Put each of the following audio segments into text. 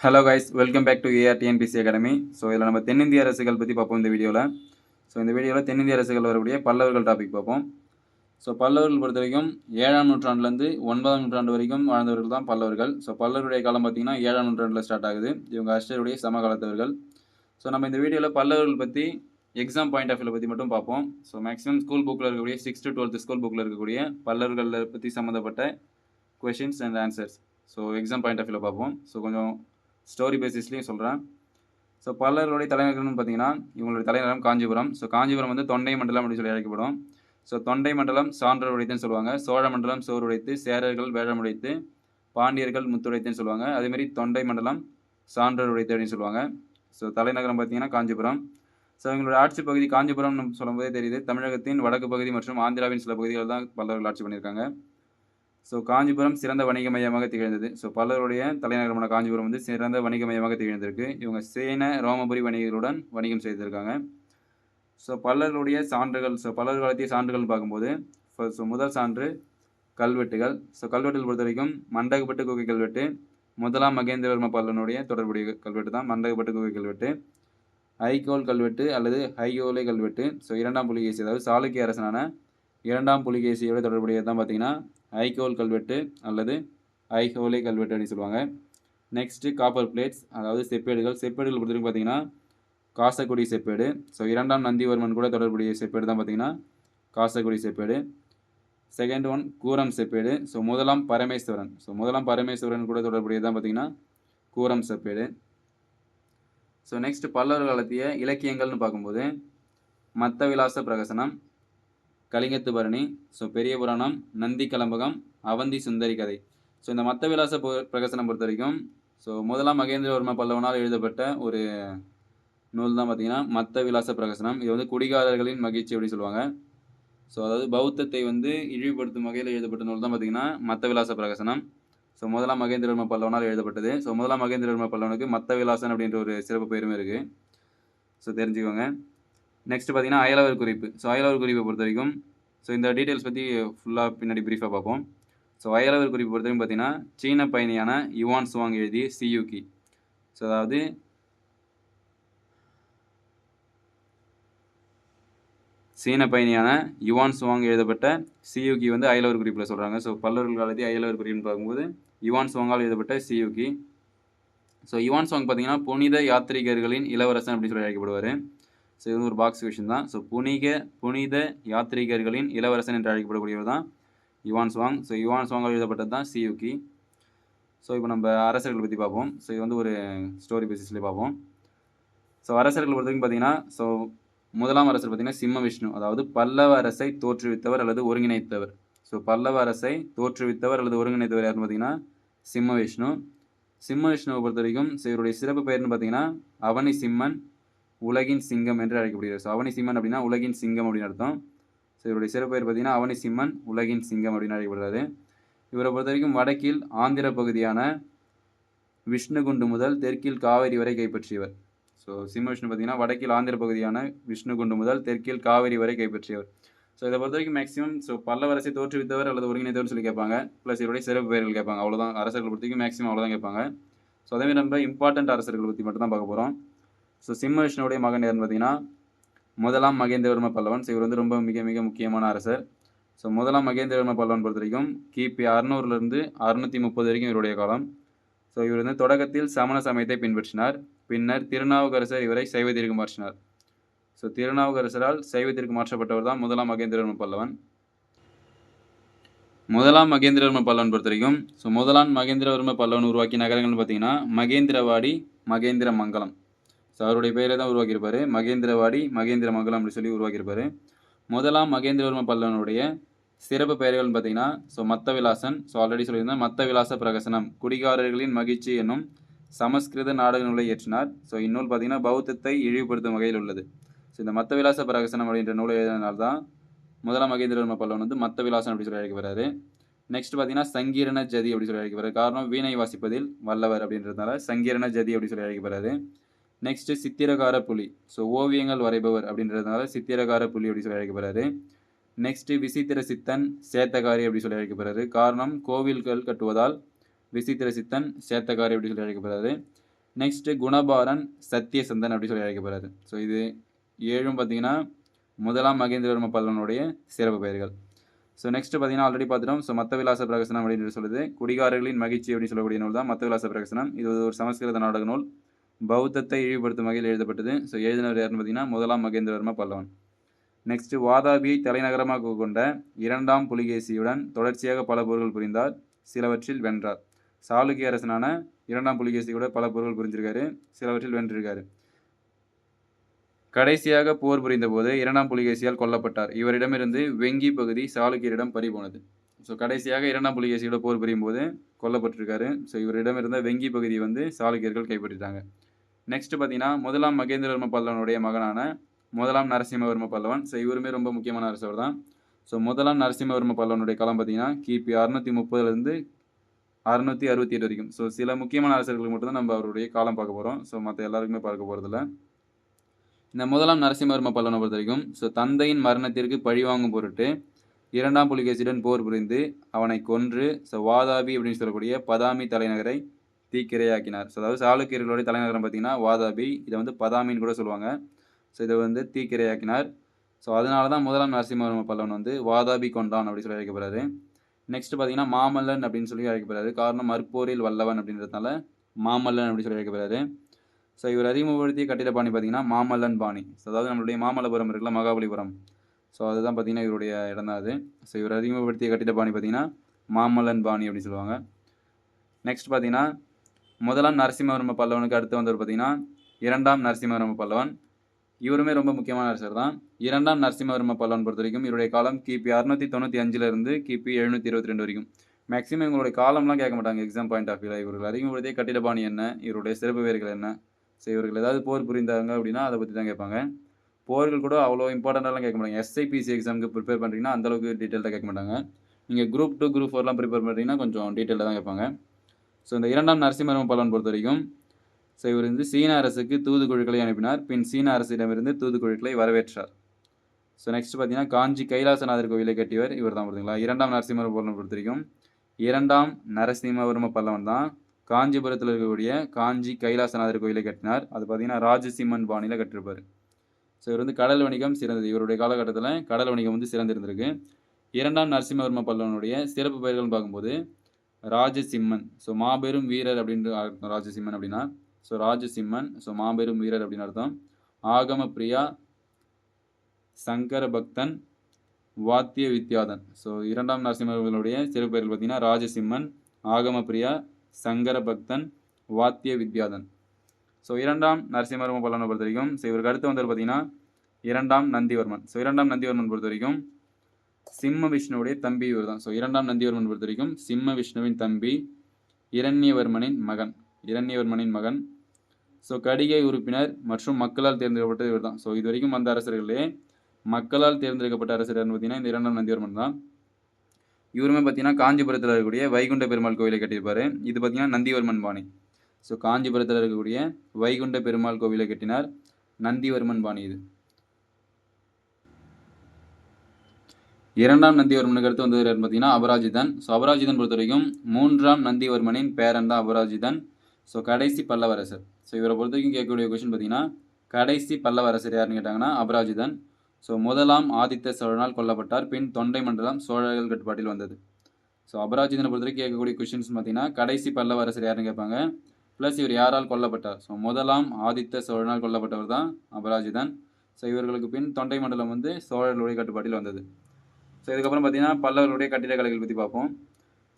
Hello guys welcome back to AR TNPSC academy so இதில் நம்ம தென்னிந்திய அரசுகள் பற்றி பார்ப்போம் இந்த வீடியோவில் ஸோ இந்த வீடியோவில் தென்னிந்திய அரசுகள் வரக்கூடிய பல்லவர்கள் டாபிக் பார்ப்போம். ஸோ பல்லவர்கள் பொறுத்த வரைக்கும் ஏழாம் நூற்றாண்டுலேருந்து ஒன்பதாம் நூற்றாண்டு வரைக்கும் வாழ்ந்தவர்கள் தான் பல்லவர்கள். ஸோ பல்லவருடைய காலம் பார்த்திங்கன்னா ஏழாம் நூற்றாண்டில் ஸ்டார்ட் ஆகுது. இவங்க அஷ்டருடைய சமகாலத்தவர்கள். ஸோ நம்ம இந்த வீடியோவில் பல்லவர்கள் பற்றி எக்ஸாம் பாயிண்ட் ஆஃப் வியூ பற்றி மட்டும் பார்ப்போம். ஸோ மேக்ஸிமம் ஸ்கூல் புக்கில் இருக்கக்கூடிய சிக்ஸ்த்து டுவெல்த்து டுவெல்த் ஸ்கூல் புக்கில் இருக்கக்கூடிய பல்லவர்களை பற்றி சம்மந்தப்பட்ட questions and answers so exam point of வியூவில் பார்ப்போம். ஸோ கொஞ்சம் ஸ்டோரி பேசிஸ்லேயும் சொல்கிறேன் ஸோ பல்லவர்களுடைய தலைநகரம்னு பார்த்தீங்கன்னா இவங்களுடைய தலைநகரம் காஞ்சிபுரம். ஸோ காஞ்சிபுரம் வந்து தொண்டை மண்டலம் அப்படின்னு சொல்லி அழைக்கப்படும். ஸோ தொண்டை மண்டலம் சான்றர் உடைத்துன்னு சொல்லுவாங்க. சோழ மண்டலம் சோறு உடைத்து சேரர்கள் வேழம் உடைத்து பாண்டியர்கள் முத்துடைத்துன்னு சொல்லுவாங்க. அதேமாரி தொண்டை மண்டலம் சான்றர் உடைத்து அப்படின்னு சொல்லுவாங்க. ஸோ தலைநகரம் பார்த்தீங்கன்னா காஞ்சிபுரம். ஸோ இவங்களோட ஆட்சி பகுதி காஞ்சிபுரம் சொல்லும்போதே தெரியுது. தமிழகத்தின் வடக்கு பகுதி மற்றும் ஆந்திராவின் சில பகுதிகள் தான் பல்லவர்கள் ஆட்சி பண்ணியிருக்காங்க. ஸோ காஞ்சிபுரம் சிறந்த வணிக மையமாக திகழ்ந்தது. ஸோ பலருடைய தலைநகரமான காஞ்சிபுரம் வந்து சிறந்த வணிக மையமாக திகழ்ந்திருக்கு. இவங்க சேன ரோமபுரி வணிகர்களுடன் வணிகம் செய்திருக்காங்க. ஸோ பலருடைய சான்றுகள் ஸோ பலர் காலத்திய சான்றுகள் பார்க்கும்போது ஸோ முதல் சான்று கல்வெட்டுகள். ஸோ கல்வெட்டுகள் பொறுத்த வரைக்கும் மண்டகப்பட்டு குகை கல்வெட்டு முதலாம் மகேந்திரவர்ம பல்லனுடைய தொடர்புடைய கல்வெட்டு தான் மண்டகப்பட்டு குகை கல்வெட்டு. ஐகோல் கல்வெட்டு அல்லது ஹைகோலை கல்வெட்டு. ஸோ இரண்டாம் புலிகேசி அதாவது சாளுக்கிய அரசனான இரண்டாம் புலிகேசியோட தொடர்புடையது தான் பார்த்தீங்கன்னா ஐகோல் கல்வெட்டு அல்லது ஐஹோலே கல்வெட்டு அப்படின்னு சொல்லுவாங்க. நெக்ஸ்ட்டு காப்பர் பிளேட்ஸ் அதாவது செப்பேடுகள். செப்பேடுகள் பொறுத்தவரைக்கும் பார்த்தீங்கன்னா காசக்குடி செப்பேடு. ஸோ இரண்டாம் நந்திவர்மன் கூட தொடர்புடைய செப்பேடு தான் பார்த்தீங்கன்னா காசக்குடி செப்பேடு. செகண்ட் ஒன் கூரம் செப்பேடு. ஸோ முதலாம் பரமேஸ்வரன். ஸோ முதலாம் பரமேஸ்வரன் கூட தொடர்புடையது தான் பார்த்தீங்கன்னா கூரம் செப்பேடு. ஸோ நெக்ஸ்ட் பல்லவர் காலத்திய இலக்கியங்கள்னு பார்க்கும்போது மத்த விலாச பிரகசனம் கலிங்கத்து பரணி ஸோ பெரிய புராணம் நந்தி கலம்பகம் அவந்தி சுந்தரி கதை. ஸோ இந்த மத்த விலாச பிரகசனம் பொறுத்த வரைக்கும் ஸோ முதலாம் மகேந்திரவர்ம பல்லவனால் எழுதப்பட்ட ஒரு நூல் தான் பார்த்தீங்கன்னா மத்த விலாச பிரகசனம். இது வந்து குடிகாரர்களின் மகிழ்ச்சி அப்படின்னு சொல்லுவாங்க. ஸோ அதாவது பௌத்தத்தை வந்து இழிவுபடுத்தும் வகையில் எழுதப்பட்ட நூல் தான் பார்த்தீங்கன்னா மத்த விலாச பிரகசனம். ஸோ முதலாம் மகேந்திரவர்ம பல்லவனால் எழுதப்பட்டது. ஸோ முதலாம் மகேந்திரவர்ம பல்லவனுக்கு மத்த விலாசன் அப்படின்ற ஒரு சிறப்பு பெயருமே இருக்குது ஸோ தெரிஞ்சுக்கோங்க. நெக்ஸ்ட் பார்த்தீங்கன்னா அயலவர் குறிப்பு. ஸோ அயலவர் குறிப்பை பொறுத்த வரைக்கும் ஸோ இந்த டீட்டெயில்ஸ் பற்றி ஃபுல்லாக பின்னாடி ப்ரீஃபாக பார்ப்போம். ஸோ அயலவர் குறிப்பு பொறுத்த வரைக்கும் பார்த்தீங்கன்னா சீன பயணியான யுவான் சுவாங் எழுதிய சியூகி. ஸோ அதாவது சீன பயணியான யுவான் சுவாங் எழுதப்பட்ட சியூகி வந்து அயலவர் குறிப்பில் சொல்கிறாங்க ஸோ பல்லவர்கள் காலத்தில் அயலவர் குறிப்புன்னு பார்க்கும்போது யுவான் சுவாங்கால் எழுதப்பட்ட சியூகி. ஸோ யுவான் சுவாங் பார்த்தீங்கன்னா புனித யாத்ரீகர்களின் இளவரசன் அப்படின்னு சொல்லி அழைக்கப்படுவார். ஸோ இது வந்து ஒரு பாக்ஸ் கொஷின் தான் ஸோ புனித புனித யாத்ரீகர்களின் இளவரசன் என்று அழைக்கப்படக்கூடியவர் தான் யுவான் சுவாங். ஸோ யுவான் சுவாங்கால் எழுதப்பட்டது தான் சியூகி ஸோ இப்போ நம்ம அரசர்கள் பற்றி பார்ப்போம். ஸோ இது வந்து ஒரு ஸ்டோரி பேசிஸ்லேயே பார்ப்போம். ஸோ அரசர்கள் பொறுத்த வரைக்கும் பார்த்தீங்கன்னா ஸோ முதலாம் அரசர் பார்த்தீங்கன்னா சிம்ம விஷ்ணு. அதாவது பல்லவ அரசை தோற்றுவித்தவர் அல்லது ஒருங்கிணைத்தவர். ஸோ பல்லவ அரசை தோற்றுவித்தவர் அல்லது ஒருங்கிணைத்தவர் யாருன்னு பார்த்தீங்கன்னா சிம்ம விஷ்ணு. சிம்ம விஷ்ணுவை பொறுத்த வரைக்கும் ஸோ இவருடைய சிறப்பு பெயர்னு பார்த்தீங்கன்னா அவனி சிம்மன் உலகின் சிங்கம் என்று அழைக்கப்படுகிறார் ஸோ அவனி சிம்மன் அப்படின்னா உலகின் சிங்கம் அப்படின்னு அர்த்தம். ஸோ இவருடைய சிறப்பு பெயர் பார்த்தீங்கன்னா அவனி சிம்மன் உலகின் சிங்கம் அப்படின்னு அழைக்கப்படுறாரு. இவரை பொறுத்த வரைக்கும் வடக்கில் ஆந்திர பகுதியான விஷ்ணுகுண்டு முதல் தெற்கில் காவேரி வரை கைப்பற்றியவர். ஸோ சிம்ம விஷ்ணு பார்த்தீங்கன்னா வடக்கில் ஆந்திர பகுதியான விஷ்ணுகுண்டு முதல் தெற்கில் காவேரி வரை கைப்பற்றியவர். ஸோ இதை பொறுத்த வரைக்கும் மேக்ஸிமம் ஸோ பல்லவரசை தோற்றுவித்தவர் அல்லது ஒருங்கிணைத்தவர் சொல்லி கேட்பாங்க. ப்ளஸ் இவருடைய சிறப்பு பெயர்கள் கேட்பாங்க. அவ்வளோதான் அரசர்கள் பொறுத்த வரைக்கும் மேக்ஸிமம் அவ்வளோதான் கேட்பாங்க ஸோ அதேமாதிரி நம்ம இம்பார்ட்டன்ட் அரசர்கள் பற்றி மட்டும் தான் பார்க்க போகிறோம் ஸோ சிம்ம விஷ்ணுவுடைய மகன் யாருன்னு பார்த்தீங்கன்னா முதலாம் மகேந்திரவர்ம பல்லவன். ஸோ இவர் வந்து ரொம்ப மிக மிக முக்கியமான அரசர். ஸோ முதலாம் மகேந்திரவர்ம பல்லவன் பொறுத்த வரைக்கும் கிபி அறுநூறுலேருந்து அறுநூற்றி முப்பது வரைக்கும் இவருடைய காலம். ஸோ இவர் வந்து தொடக்கத்தில் சமண சமயத்தை பின்பற்றினார். பின்னர் திருநாவுக்கரசர் இவரை சைவத்திற்கு மாற்றினார். ஸோ திருநாவுக்கரசரால் சைவத்திற்கு மாற்றப்பட்டவர் தான் முதலாம் மகேந்திரவர்ம பல்லவன். முதலாம் மகேந்திரவர்ம பல்லவன் பொறுத்த வரைக்கும் ஸோ முதலாம் மகேந்திரவர்ம பல்லவன் உருவாக்கிய நகரங்கள்னு பார்த்தீங்கன்னா மகேந்திரவாடி மகேந்திர மங்கலம் ஸோ அவருடைய பேரை தான் உருவாக்கியிருப்பார். மகேந்திரவாடி மகேந்திர மங்கலம் அப்படி சொல்லி உருவாக்கியிருப்பார். முதலாம் மகேந்திரவர்ம பல்லவனுடைய சிறப்பு பெயர்கள்னு பார்த்தீங்கன்னா ஸோ மத்த விலாசன் ஸோ ஆல்ரெடி சொல்லியிருந்தேன் மத்த விலாச பிரகசனம். குடிகாரர்களின் மகிழ்ச்சி என்னும் சமஸ்கிருத நாடக நூலை இயற்றினார். ஸோ இந்நூல் பார்த்தீங்கன்னா பௌத்தத்தை இழிவுபடுத்தும் வகையில் உள்ளது. ஸோ இந்த மத்த விலாச பிரகசனம் அப்படின்ற நூலை எழுதினால தான் முதலாம் மகேந்திரவர்ம பல்லவன் வந்து மத்த விலாசன் அப்படி சொல்லி அழைக்கப்படுறாரு. நெக்ஸ்ட் பார்த்தீங்கன்னா சங்கீரண ஜதி அப்படி சொல்லி அழைக்கப்படுறாரு. காரணம் வீணை வாசிப்பதில் வல்லவர் அப்படின்றதுனால சங்கீரண ஜதி அப்படி சொல்லி அழைக்கப்படுறாரு. நெக்ஸ்ட் சித்திரகார புலி. ஸோ ஓவியங்கள் வரைபவர் அப்படின்றதுனால சித்திரகார புலி அப்படி சொல்லி அழைக்கப்படுறாரு. நெக்ஸ்ட் விசித்திர சித்தன் சேத்தகாரி அப்படி சொல்லி அழைக்கப்படுறாரு. காரணம் கோவில்கள் கட்டுவதால் விசித்திர சித்தன் சேத்தகாரி அப்படி சொல்லி அழைக்கப்படுறாரு. நெக்ஸ்ட்டு குணபாரன் சத்தியசந்தன் அப்படி சொல்லி அழைக்கப்படுறாரு. ஸோ இது ஏழும் பார்த்தீங்கன்னா முதலாம் மகேந்திரவர்ம பல்லவனுடைய சிறப்பு பெயர்கள். ஸோ நெக்ஸ்ட் பார்த்தீங்கன்னா ஆல்ரெடி பார்த்துட்டோம். ஸோ மத்த விலாச பிரகசனம் அப்படின்னு சொல்லுது. குடிகாரர்களின் மகிழ்ச்சி அப்படின்னு சொல்லக்கூடிய நூல் தான் மத்த விலாச பிரகசனம். இது ஒரு சமஸ்கிருத நாடக நூல். பௌத்தத்தை இழிவுபடுத்தும் வகையில் எழுதப்பட்டது. ஸோ எழுதினவர் யாருன்னு பார்த்தீங்கன்னா முதலாம் மகேந்திரவர்ம பல்லவன். நெக்ஸ்ட் வாதாபியை தலைநகரமாக கொண்ட இரண்டாம் புலிகேசியுடன் தொடர்ச்சியாக பல போர்கள் புரிந்தார். சிலவற்றில் வென்றார். சாளுக்கிய அரசனான இரண்டாம் புலிகேசி கூட பல போர்கள் புரிஞ்சிருக்காரு. சிலவற்றில் வென்றிருக்காரு. கடைசியாக போர் புரிந்தபோது இரண்டாம் புலிகேசியால் கொல்லப்பட்டார். இவரிடமிருந்து வெங்கி பகுதி சாளுக்கியரிடம் பறிபோனது ஸோ கடைசியாக இரண்டாம் புலிகேசியோட போர் புரியும் போது கொல்லப்பட்டிருக்காரு. ஸோ இவரிடமிருந்த வெங்கி பகுதி வந்து சாளுக்கியர்கள் கைப்பற்றிட்டாங்க. நெக்ஸ்ட் பார்த்தீங்கன்னா முதலாம் மகேந்திரவர்ம பல்லவனுடைய மகனான முதலாம் நரசிம்மவர்ம பல்லவன். ஸோ இவருமே ரொம்ப முக்கியமான அரசவர் தான். ஸோ முதலாம் நரசிம்மவர்ம பல்லவனுடைய காலம் பார்த்தீங்கன்னா கிபி அறுநூற்றி முப்பதுலேருந்து அறுநூற்றி அறுபத்தி எட்டு வரைக்கும். ஸோ சில முக்கியமான அரசர்களுக்கு மட்டும்தான் நம்ம அவருடைய காலம் பார்க்க போகிறோம் ஸோ மற்ற எல்லாருக்குமே பார்க்க போகிறதில்ல இந்த முதலாம் நரசிம்மவர்ம பல்லவனை பொறுத்த வரைக்கும் ஸோ தந்தையின் மரணத்திற்கு பழிவாங்கும் பொருட்டு இரண்டாம் புலிகேசியுடன் போர் புரிந்து அவனை கொன்று ஸோ வாதாபி அப்படின்னு சொல்லக்கூடிய பதாமி தலைநகரை தீக்கிரையாக்கினார். ஸோ அதாவது சாளுக்கியர்களுடைய தலைநகரம் பார்த்தீங்கன்னா வாதாபி இதை வந்து பதாமின்னு கூட சொல்லுவாங்க. ஸோ இதை வந்து தீக்கிரையாக்கினார். ஸோ அதனால தான் முதலாம் நரசிம்மவர்ம பல்லவன் வந்து வாதாபி கொண்டான் அப்படி சொல்லி அழைக்கப்படுறாரு. நெக்ஸ்ட் பார்த்தீங்கன்னா மாமல்லன் அப்படின்னு சொல்லி அழைக்கப்படுறாரு. காரணம் மற்போரில் வல்லவன் அப்படின்றதுனால மாமல்லன் அப்படின்னு சொல்லி அழைக்கப்படுறாரு. ஸோ இவர் அறிமுகப்படுத்திய கட்டிட பாணி பார்த்தீங்கன்னா மாமல்லன் பாணி. ஸோ அதாவது நம்மளுடைய மாமல்லபுரம் இருக்குல்ல மகாபலிபுரம். ஸோ அதுதான் பார்த்தீங்கன்னா இவருடைய இடம் தான் அது. ஸோ இவர் அறிமுகப்படுத்திய கட்டிட பாணி பார்த்தீங்கன்னா மாமல்லன் பாணி அப்படின்னு சொல்லுவாங்க. நெக்ஸ்ட் பார்த்தீங்கன்னா முதலாம் நரசிம்மவர்ம பல்லவனுக்கு அடுத்து வந்தவர் பார்த்தீங்கன்னா இரண்டாம் நரசிம்மவர்ம பல்லவன். இவருமே ரொம்ப முக்கியமான அரசர் தான். இரண்டாம் நரசிம்மவர்ம பல்லவன் பொறுத்த வரைக்கும் இவருடைய காலம் கிபி அறுநூற்றி தொண்ணூற்றி அஞ்சுலேருந்து கிபி எழுநூற்றி இருபத்தி ரெண்டு வரைக்கும். மேக்ஸிமம் இவங்களுடைய காலம்லாம் கேட்க மாட்டாங்க எக்ஸாம் பாயிண்ட் ஆஃப் வியூவில் இவர்கள் அறிமுகப்படுத்திய கட்டிடபாணி என்ன இவருடைய சிறப்பு பேர்கள் என்ன. ஸோ இவர்கள் ஏதாவது போர் புரிந்தாங்க அப்படின்னா அதை பற்றி தான் கேட்பாங்க. போர்கள் கூட அவ்வளோ இம்பார்ட்டண்ட்டாலாம் கேட்க மாட்டாங்க. எஸ்ஐபிசி எக்ஸாமுக்கு ப்ரிப்பேர் பண்ணுறீங்கன்னா அந்தளவுக்கு டீட்டெயிலாக கேட்க மாட்டாங்க. நீங்கள் குரூப் டூ குரூப் ஃபோர்லாம் ப்ரிப்பேர் பண்ணுறீங்கன்னா கொஞ்சம் டீட்டெயிலாக தான் கேட்பாங்க. ஸோ இந்த இரண்டாம் நரசிம்மவர்ம பல்லவன் பொறுத்த வரைக்கும் ஸோ இவர் வந்து சீன அரசுக்கு தூதுக்குழுக்களை அனுப்பினார். பின் சீன அரசிடமிருந்து தூதுக்குழுக்களை வரவேற்றார். ஸோ நெக்ஸ்ட் பார்த்தீங்கன்னா காஞ்சி கைலாசநாதர் கோவிலை கட்டியவர் இவர் தான் பார்த்தீங்களா இரண்டாம் நரசிம்ம பல்லவன் பொறுத்த வரைக்கும் இரண்டாம் நரசிம்மவர்ம பல்லவன் தான் காஞ்சிபுரத்தில் இருக்கக்கூடிய காஞ்சி கைலாசநாதர் கோயிலை கட்டினார். அது பார்த்தீங்கன்னா ராஜசிம்மன் பாணியில் கட்டிருப்பார். ஸோ இவர் வந்து கடல் வணிகம் சிறந்தது. இவருடைய காலகட்டத்தில் கடல் வணிகம் வந்து சிறந்திருந்திருக்கு. இரண்டாம் நரசிம்மவர்ம பல்லவனுடைய சிறப்பு பெயர்கள்னு பார்க்கும்போது ராஜசிம்மன். ஸோ மாபெரும் வீரர் அப்படின்ற ராஜசிம்மன் அப்படின்னா ஸோ ராஜசிம்மன் ஸோ மாபெரும் வீரர் அப்படின்னு அர்த்தம். ஆகம பிரியா சங்கர பக்தன் வாத்திய வித்யாதன் ஸோ இரண்டாம் நரசிம்மர்களுடைய சிறுபெயர்கள் பார்த்தீங்கன்னா ராஜசிம்மன் ஆகம பிரியா சங்கர பக்தன் வாத்திய வித்யாதன் ஸோ இரண்டாம் நரசிம்மவர்ம பல்லவனை பொறுத்த வரைக்கும் ஸோ இவருக்கு அடுத்து வந்தவர் பார்த்தீங்கன்னா இரண்டாம் நந்திவர்மன். ஸோ இரண்டாம் நந்திவர்மன் பொறுத்த வரைக்கும் சிம்ம விஷ்ணுவுடைய தம்பி இவர் தான் ஸோ இரண்டாம் நந்திவர்மன் பொறுத்த வரைக்கும் சிம்ம விஷ்ணுவின் தம்பி இரண்யவர்மனின் மகன். இரண்யவர்மனின் மகன். ஸோ கடிகை உறுப்பினர் மற்றும் மக்களால் தேர்ந்தெடுக்கப்பட்டது இவர் தான் ஸோ இது வரைக்கும் வந்த அரசர்களே மக்களால் தேர்ந்தெடுக்கப்பட்ட அரசர் பார்த்தீங்கன்னா இந்த இரண்டாம் நந்திவர்மன் தான். இவருமே பார்த்தீங்கன்னா காஞ்சிபுரத்தில் இருக்கக்கூடிய வைகுண்ட பெருமாள் கோவிலை கட்டியிருப்பார். இது பார்த்தீங்கன்னா நந்திவர்மன் பாணி. ஸோ காஞ்சிபுரத்தில் இருக்கக்கூடிய வைகுண்ட பெருமாள் கோவிலை கட்டினார் நந்திவர்மன் பாணி இது. இரண்டாம் நந்திவர்மனுக்கு அடுத்து வந்தது பார்த்தீங்கன்னா அபராஜிதன். ஸோ அபராஜிதன் பொறுத்த வரைக்கும் மூன்றாம் நந்திவர்மனின் பேரன் தான் அபராஜிதன். ஸோ கடைசி பல்லவரசர். ஸோ இவரை பொறுத்த வரைக்கும் கேட்கக்கூடிய கொஷின் பார்த்தீங்கன்னா கடைசி பல்லவரசர் யாருன்னு கேட்டாங்கன்னா அபராஜிதன். ஸோ முதலாம் ஆதித்த சோழனால் கொல்லப்பட்டார். பின் தொண்டை மண்டலம் சோழர்கள் கட்டுப்பாட்டில் வந்தது. ஸோ அபராஜிதனை பொறுத்த வரைக்கும் கேட்கக்கூடிய கொஷின்ஸ் பார்த்தீங்கன்னா கடைசி பல்லவரசர் யாருன்னு கேட்பாங்க. ப்ளஸ் இவர் யாரால் கொல்லப்பட்டார்? ஸோ முதலாம் ஆதித்த சோழனால் கொல்லப்பட்டவர் தான் அபராஜிதன். ஸோ இவர்களுக்கு பின் தொண்டை மண்டலம் வந்து சோழர்களுடைய கட்டுப்பாட்டில் வந்தது. ஸோ இதுக்கப்புறம் பார்த்தீங்கன்னா பல்லவர்களுடைய கட்டிடக்கலைகள் பற்றி பார்ப்போம்.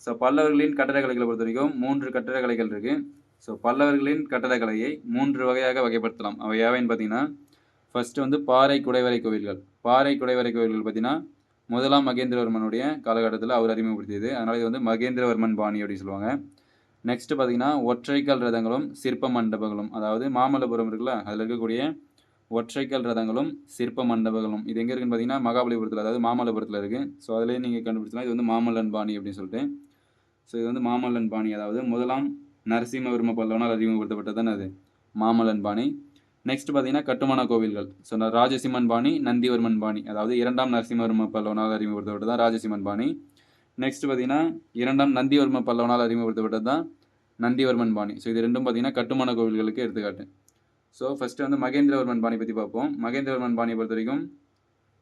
ஸோ பல்லவர்களின் கட்டடக்கலைகளை பொறுத்த வரைக்கும் மூன்று கட்டடக்கலைகள் இருக்குது ஸோ பல்லவர்களின் கட்டடக்கலையை மூன்று வகையாக வகைப்படுத்தலாம். அவை யாவைன்னு பார்த்தீங்கன்னா ஃபஸ்ட்டு வந்து பாறை குடைவரை கோவில்கள். பாறை குடைவரை கோவில்கள் பார்த்தீங்கன்னா முதலாம் மகேந்திரவர்மனுடைய காலகட்டத்தில் அவர் அறிமுகப்படுத்தியது. அதனால் இது வந்து மகேந்திரவர்மன் பாணி அப்படின்னு சொல்லுவாங்க. நெக்ஸ்ட்டு பார்த்தீங்கன்னா ஒற்றைக்கல் ரதங்களும் சிற்ப மண்டபங்களும் அதாவது மாமல்லபுரம் இருக்குல்ல அதில் இருக்கக்கூடிய ஒற்றைக்கல் ரதங்களும் சிற்ப மண்டபங்களும் இது எங்கே இருக்குன்னு பார்த்தீங்கன்னா மகாபலிபுரத்தில் அதாவது மாமல்லபுரத்தில் இருக்குது ஸோ அதிலே நீங்கள் கண்டுபிடிச்சலாம் இது வந்து மாமல்லன் பாணி அப்படின்னு சொல்லிட்டு. ஸோ இது வந்து மாமல்லன் பாணி. அதாவது முதலாம் நரசிம்மவர்ம பல்லவனால் அறிமுகப்படுத்தப்பட்டது தானே அது? மாமல்லன் பாணி. நெக்ஸ்ட் பார்த்தீங்கன்னா கட்டுமான கோவில்கள். ஸோ ராஜசிம்மன் பாணி நந்திவர்மன் பாணி. அதாவது இரண்டாம் நரசிம்மவர்ம பல்லவனால் அறிமுகப்படுத்தப்பட்டது தான் ராஜசிம்மன் பாணி. நெக்ஸ்ட் பார்த்தீங்கன்னா இரண்டாம் நந்திவர்ம பல்லவனால் அறிமுகப்படுத்தப்பட்டது தான் நந்திவர்மன் பாணி. ஸோ இது ரெண்டும் பார்த்தீங்கன்னா கட்டுமான கோவில்களுக்கு எடுத்துக்காட்டு. ஸோ ஃபஸ்ட்டு வந்து மகேந்திரவர்மன் பாணி பற்றி பார்ப்போம். மகேந்திரவர்மன் பாணியை பொறுத்த வரைக்கும்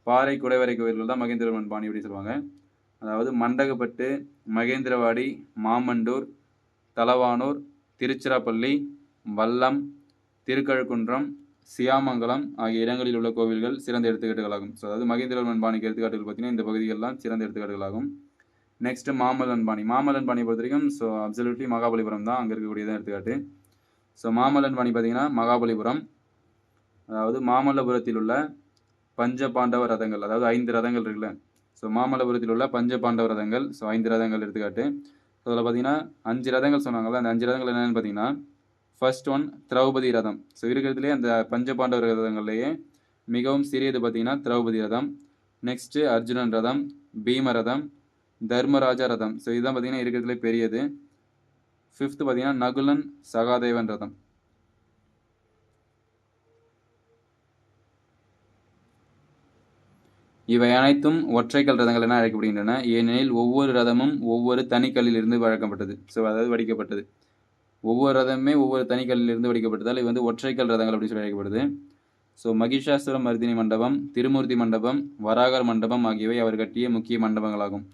பாறை குடைவரை கோவில்கள் தான் மகேந்திரவர்மன் பாணி அப்படி சொல்லுவாங்க. அதாவது மண்டகப்பட்டு மகேந்திரவாடி மாமண்டூர் தலவானூர் திருச்சிராப்பள்ளி வல்லம் திருக்கழுக்குன்றம் சியாமங்கலம் ஆகிய இடங்களில் உள்ள கோவில்கள் சிறந்த எடுத்துக்காட்டுகளாகும். ஸோ அதாவது மகேந்திரவர்மன் பாணிக்கு எடுத்துக்காட்டுகள் பார்த்தீங்கன்னா இந்த பகுதிகளெலாம் சிறந்த எடுத்துக்காட்டுகளாகும். நெக்ஸ்ட்டு மாமல்லன் பாணி. மாமல்லன் பாணியை பொறுத்த வரைக்கும் ஸோ அப்சல்யூட்லி மகாபலிபுரம் தான் அங்கே இருக்கக்கூடியதான் எடுத்துக்காட்டு. ஸோ மாமல்லன் பாணி பார்த்தீங்கன்னா மகாபலிபுரம். அதாவது மாமல்லபுரத்தில் உள்ள பஞ்ச பாண்டவ ரதங்கள் அதாவது ஐந்து ரதங்கள் இருக்குல்ல? ஸோ மாமல்லபுரத்தில் உள்ள பஞ்ச பாண்டவ ரதங்கள் ஸோ ஐந்து ரதங்கள் எடுத்துக்காட்டு. ஸோ அதில் பார்த்தீங்கன்னா அஞ்சு ரதங்கள் சொன்னாங்கல்ல அந்த அஞ்சு ரதங்கள் என்னென்னு பார்த்தீங்கன்னா ஃபர்ஸ்ட் ஒன் திரௌபதி ரதம். ஸோ இருக்கிறதுலே அந்த பஞ்ச பாண்டவ ரதங்கள்லேயே மிகவும் சிறியது பார்த்தீங்கன்னா திரௌபதி ரதம். நெக்ஸ்ட்டு அர்ஜுனன் ரதம் பீம ரதம் தர்மராஜா ரதம். ஸோ இதுதான் பார்த்தீங்கன்னா இருக்கிறதுலே பெரியது. ஃபிஃப்த்து பார்த்தீங்கன்னா நகுலன் சகாதேவன் ரதம். இவை அனைத்தும் ஒற்றைக்கல் ரதங்கள் என அழைக்கப்படுகின்றன. ஏனெனில் ஒவ்வொரு ரதமும் ஒவ்வொரு தனிக்கல்லில் இருந்து வழங்கப்பட்டது. ஸோ அதாவது வடிக்கப்பட்டது. ஒவ்வொரு ரதமுமே ஒவ்வொரு தனிக்கல்லில் இருந்து வடிக்கப்பட்டதால் இது வந்து ஒற்றைக்கல் ரதங்கள் அப்படின்னு சொல்லி அழைக்கப்படுது. ஸோ மகிஷாசுரம் மருதினி மண்டபம் திருமூர்த்தி மண்டபம் வராகர் மண்டபம் ஆகியவை அவர் கட்டிய முக்கிய மண்டபங்களாகும்.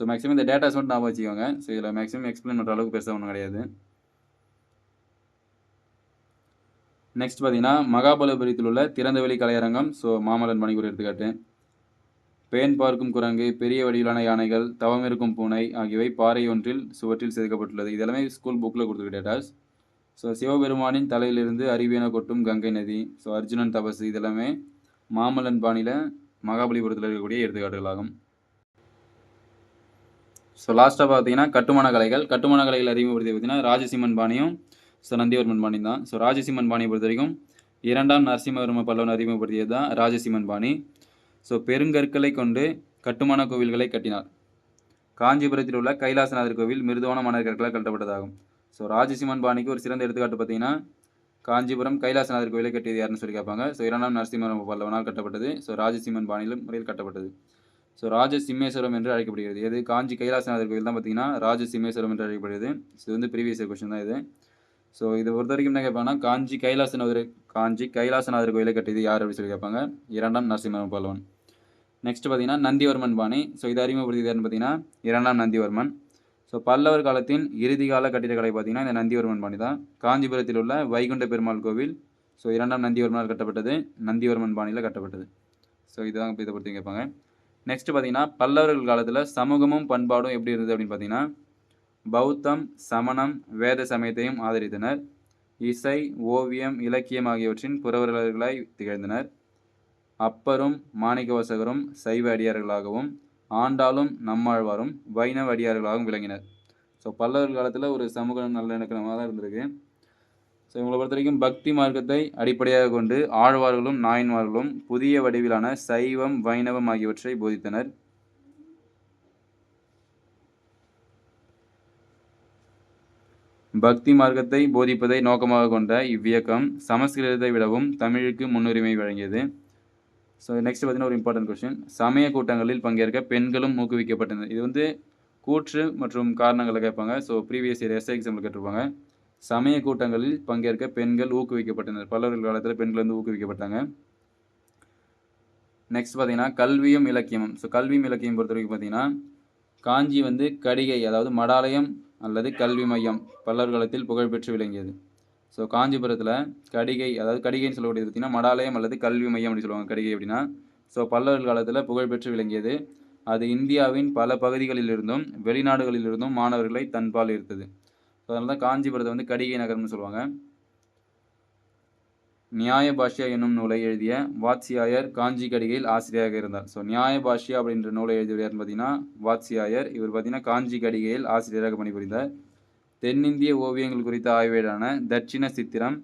ஸோ மேக்ஸிமம் இந்த டேட்டாஸ் மட்டும் ஞாபகம் வச்சுக்கோங்க. ஸோ இதில் மேக்ஸிமம் எக்ஸ்பிளைன் பண்ணுற அளவுக்கு பெருசாக ஒன்றும் கிடையாது. நெக்ஸ்ட் பார்த்தீங்கன்னா மகாபலிபுரத்தில் உள்ள திறந்தவெளி கலையரங்கம். ஸோ மாமல்லன் மணிக்கூர் எடுத்துக்காட்டு. பேன் பார்க்கும் குரங்கு பெரிய வடிவிலான யானைகள் தவமிருக்கும் பூனை ஆகியவை பாறை ஒன்றில் சுவற்றில் செதுக்கப்பட்டுள்ளது. இதெல்லாமே ஸ்கூல் புக்கில் கொடுத்துருக்க டேட்டாஸ் ஸோ சிவபெருமானின் தலையிலிருந்து அறிவியன கொட்டும் கங்கை நதி. ஸோ அர்ஜுனன் தபசு இதெல்லாமே மாமல்லன் பாணியில் மகாபலிபுரத்தில் இருக்கக்கூடிய எடுத்துக்காட்டுகளாகும். ஸோ லாஸ்ட்டாக பார்த்தீங்கன்னா கட்டுமான கலைகள். கட்டுமான கலைகள் அறிமுகப்படுத்தி பார்த்தீங்கன்னா ராஜசிம்மன் பாணியும் ஸோ நந்திவர்மன் பாணி தான். ஸோ ராஜசிம்மன் பாணியை பொறுத்த வரைக்கும் இரண்டாம் நரசிம்மவர்ம பல்லவன் அறிமுகப்படுத்தியது தான் ராஜசிம்மன் பாணி. ஸோ பெருங்கற்களை கொண்டு கட்டுமான கோவில்களை கட்டினார். காஞ்சிபுரத்தில் உள்ள கைலாசநாதர் கோவில் மிருதுவான மணக்கற்களால் கட்டப்பட்டதாகும். ஸோ ராஜசிம்மன் பாணிக்கு ஒரு சிறந்த எடுத்துக்காட்டு பார்த்தீங்கன்னா காஞ்சிபுரம் கைலாசநாதர் கோவிலை கட்டியது யாருன்னு சொல்லி கேட்பாங்க. ஸோ இரண்டாம் நரசிம்மவர்ம பல்லவனால் கட்டப்பட்டது. ஸோ ராஜசிம்மன் பாணியிலும் முறையில் கட்டப்பட்டது. ஸோ ராஜசிம்மேஸ்வரம் என்று அழைக்கப்படுகிறது. எது? காஞ்சி கைலாசநாதர் கோயில் தான் பார்த்தீங்கன்னா ராஜசிம்மேஸ்வரம் என்று அழைக்கப்படுகிறது. இது வந்து ப்ரீவியஸ் கொஸ்டின் தான் இது. ஸோ இதை பொறுத்த வரைக்கும் என்ன கேட்பாங்கன்னா காஞ்சி கைலாசநாதர் காஞ்சி கைலாசநாதர் கோயிலை கட்டியது யார் அப்படின்னு சொல்லி கேட்பாங்க. இரண்டாம் நரசிம்ம பல்லவன் நெக்ஸ்ட் பார்த்தீங்கன்னா நந்திவர்மன் பாணி. ஸோ இது அறிமுகப்படுத்தி யாருன்னு பார்த்தீங்கன்னா இரண்டாம் நந்திவர்மன். ஸோ பல்லவர் காலத்தின் இறுதி கால கட்டிடக்கலை பார்த்தீங்கன்னா இந்த நந்திவர்மன் பாணி தான். காஞ்சிபுரத்தில் உள்ள வைகுண்ட பெருமாள் கோவில். ஸோ இரண்டாம் நந்திவர்மனால் கட்டப்பட்டது. நந்திவர்மன் பாணியில் கட்டப்பட்டது. ஸோ இதுதான் இதை பொறுத்தையும் கேட்பாங்க. நெக்ஸ்ட் பார்த்தீங்கன்னா பல்லவர்கள் காலத்தில் சமூகமும் பண்பாடும் எப்படி இருந்தது அப்படின்னு பார்த்தீங்கன்னா பௌத்தம் சமணம் வேத சமயத்தையும் ஆதரித்தனர். இசை ஓவியம் இலக்கியம் ஆகியவற்றின் புரவலர்களாய் திகழ்ந்தனர். அப்பரும் மாணிக்கவாசகரும் சைவ அடியார்களாகவும் ஆண்டாளும் நம்மாழ்வாரும் வைணவ அடியார்களாகவும் விளங்கினர். ஸோ பல்லவர் காலத்தில் ஒரு சமூக நல்லிணக்கமாக தான் இருந்திருக்கு. ஸோ இவங்களை பொறுத்த வரைக்கும் பக்தி மார்க்கத்தை அடிப்படையாக கொண்டு ஆழ்வார்களும் நாயன்மார்களும் புதிய வடிவிலான சைவம் வைணவம் ஆகியவற்றை போதித்தனர். பக்தி மார்க்கத்தை போதிப்பதை நோக்கமாக கொண்ட இவ்வியக்கம் சமஸ்கிருதத்தை விடவும் தமிழுக்கு முன்னுரிமை வழங்கியது. ஸோ நெக்ஸ்ட் பார்த்தீங்கன்னா ஒரு இம்பார்ட்டன்ட் கொஸ்டின் சமய கூட்டங்களில் பங்கேற்க பெண்களும் ஊக்குவிக்கப்பட்டனர். இது வந்து கூற்று மற்றும் காரணங்களை கேட்பாங்க. So previous year SI example கேட்டிருப்பாங்க. சமய கூட்டங்களில் பங்கேற்க பெண்கள் ஊக்குவிக்கப்பட்டனர். பல்லவர்கள் காலத்தில் பெண்கள் வந்து ஊக்குவிக்கப்பட்டாங்க. நெக்ஸ்ட் பார்த்தீங்கன்னா கல்வியும் இலக்கியமும். ஸோ கல்வியும் இலக்கியம் பொறுத்த வரைக்கும் பார்த்தீங்கன்னா காஞ்சி வந்து கடிகை அதாவது மடாலயம் அல்லது கல்வி மையம் பல்லவர் காலத்தில் புகழ்பெற்று விளங்கியது. ஸோ காஞ்சிபுரத்தில் கடிகை அதாவது கடிகைன்னு சொல்லக்கூடியது பார்த்தீங்கன்னா மடாலயம் அல்லது கல்வி மையம் அப்படின்னு சொல்லுவாங்க. கடிகை அப்படின்னா ஸோ பல்லவர் காலத்தில் புகழ்பெற்று விளங்கியது. அது இந்தியாவின் பல பகுதிகளிலிருந்தும் வெளிநாடுகளிலிருந்தும் மாணவர்களை தன்பால் ஈர்த்தது. ஸோ அதனால தான் காஞ்சிபுரத்தை வந்து கடிகை நகரம்னு சொல்லுவாங்க. நியாய பாஷ்யா என்னும் நூலை எழுதிய வாத்சியாயர் காஞ்சி கடிகையில் ஆசிரியராக இருந்தார். ஸோ நியாய பாஷ்யா அப்படின்ற நூலை எழுதியவர் பார்த்தீங்கன்னா வாத்சியாயர். இவர் பார்த்தீங்கன்னா காஞ்சி கடிகையில் ஆசிரியராக பணிபுரிந்தார். தென்னிந்திய ஓவியங்கள் குறித்த ஆய்வேடான தட்சிண சித்திரம்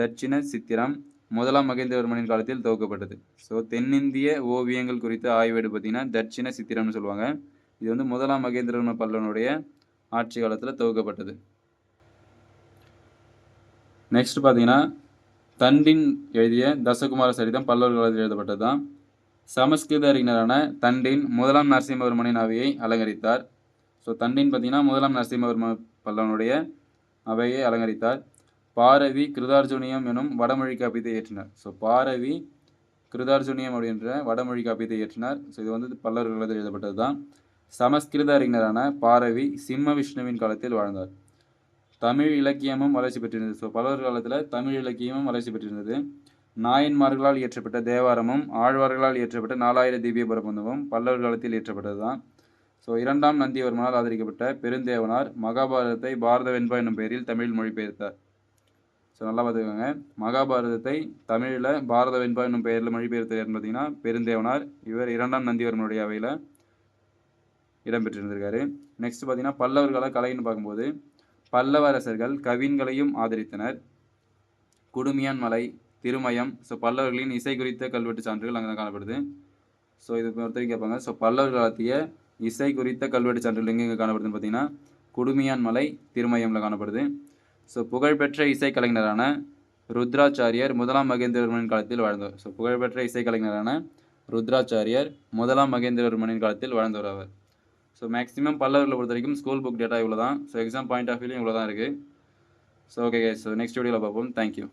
தட்சிண சித்திரம் முதலாம் மகேந்திரவர்மனின் காலத்தில் துவக்கப்பட்டது. ஸோ தென்னிந்திய ஓவியங்கள் குறித்த ஆய்வேடு பார்த்தீங்கன்னா தட்சிண சித்திரம்னு சொல்லுவாங்க. இது வந்து முதலாம் மகேந்திரவர்ம பல்லவனுடைய ஆட்சி காலத்தில் துவக்கப்பட்டது. நெக்ஸ்ட் பார்த்தீங்கன்னா தண்டின் எழுதிய தசகுமார சரிதம் பல்லவர் காலத்தில் எழுதப்பட்டது தான் சமஸ்கிருத அறிஞரான தண்டின் முதலாம் நரசிம்மவர்மனின் அவையை அலங்கரித்தார். ஸோ தண்டின் பார்த்தீங்கன்னா முதலாம் நரசிம்மவர்ம பல்லவனுடைய அவையை அலங்கரித்தார். பாரவி கிருதார்ஜுனியம் எனும் வடமொழி காப்பியத்தை இயற்றினார். ஸோ பாரவி கிருதார்ஜுனியம் அப்படின்ற வடமொழி காப்பியத்தை இயற்றினார். ஸோ இது வந்து பல்லவர்களது எழுதப்பட்டது தான் சமஸ்கிருத அறிஞரான பாரவி சிம்ம விஷ்ணுவின் காலத்தில் வாழ்ந்தார். தமிழ் இலக்கியமும் வளர்ச்சி பெற்றிருந்தது. ஸோ பல்லவர் காலத்தில் தமிழ் இலக்கியமும் வளர்ச்சி பெற்றிருந்தது. நாயன்மார்களால் இயற்றப்பட்ட தேவாரமும் ஆழ்வார்களால் இயற்றப்பட்ட நாலாயிர திவ்ய பிரபந்தமும் பல்லவர் காலத்தில் இயற்றப்பட்டது தான் ஸோ இரண்டாம் நந்திவர்மனால் ஆதரிக்கப்பட்ட பெருந்தேவனார் மகாபாரதத்தை பாரத வெண்பா என்னும் பெயரில் தமிழில் மொழிபெயர்த்தார். ஸோ நல்லா பார்த்துக்கோங்க. மகாபாரதத்தை தமிழில் பாரத வெண்பா என்னும் பெயரில் மொழிபெயர்த்தார் பார்த்தீங்கன்னா பெருந்தேவனார். இவர் இரண்டாம் நந்திவர்மனுடைய அவையில் இடம்பெற்றிருந்திருக்காரு. நெக்ஸ்ட் பார்த்தீங்கன்னா பல்லவர்கால கலைன்னு பார்க்கும்போது பல்லவ அரசர்கள் கவின்களையும் ஆதரித்தனர். குடுமியான் மலை திருமயம் ஸோ பல்லவர்களின் இசை குறித்த கல்வெட்டு சான்றுகள் அங்கே தான் காணப்படுது. ஸோ இது பொறுத்தவரைக்கும் கேட்பாங்க ஸோ பல்லவர் காலத்திய இசை குறித்த கல்வெட்டு சான்றுகள் எங்கெங்கே காணப்படுதுன்னு பார்த்தீங்கன்னா குடுமியான் மலை திருமயமில் காணப்படுது. ஸோ புகழ்பெற்ற இசைக்கலைஞரான ருத்ராச்சாரியர் முதலாம் மகேந்திரவர்மனின் காலத்தில் வாழ்ந்தவர். ஸோ புகழ்பெற்ற இசைக்கலைஞரான ருத்ராச்சாரியர் முதலாம் மகேந்திரவர்மனின் காலத்தில் வாழ்ந்தவர் அவர். ஸோ மேக்ஸிமம் பல்லவரில் பொறுத்த வரைக்கும் ஸ்கூல் புக் டேட்டா இவ்வளோ தான் ஸோ எக்ஸாம் பாயிண்ட் ஆஃப் வியூலையும் இவ்வளோ தான் இருக்குது ஸோ ஓகே ஸோ நெக்ஸ்ட் வீடியோவில் பார்ப்போம் தேங்க்யூ